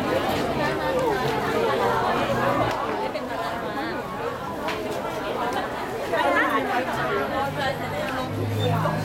Thank you.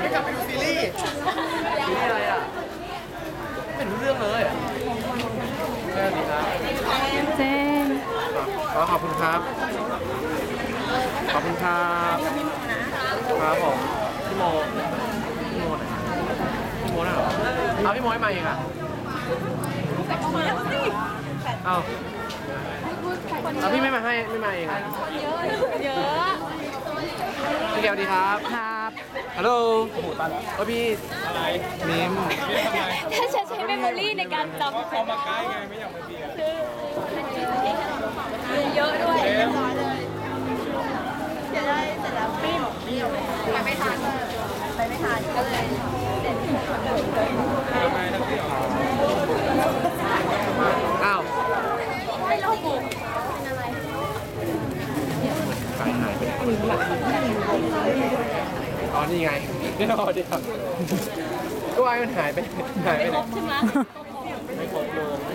ไม่กลับไปดูซีรีส์ซีรีส์อะไรอะไม่รู้เรื่องเลยแค่นี้ครับเจนอ๋อขอบคุณครับ ขอบคุณครับครับผมพี่โมพี่โมไหนพี่โมน่ะเหรอเอาพี่โมให้มาเองอะเอาเอาพี่ไม่มาให้ไม่มาเองอะเยอะพี่แก้วดีครับ ครับ ฮัลโหลเออพี่อะไรมิมถ้าฉันใช้เมมโมรี่ในการจำเอามาใกล้ไงไม่อยากมาเบียร์เยอะด้วยจะได้เสร็จแล้วปิ้มไปไม่ทันไปไม่ทันก็เลย อ้าวไก่หายไปอ๋อนี่ไงเดี๋ยวเดี๋ยวก็ว่ามันหายไปหายไปไหนใช่ไหม ไม่ครบโลไ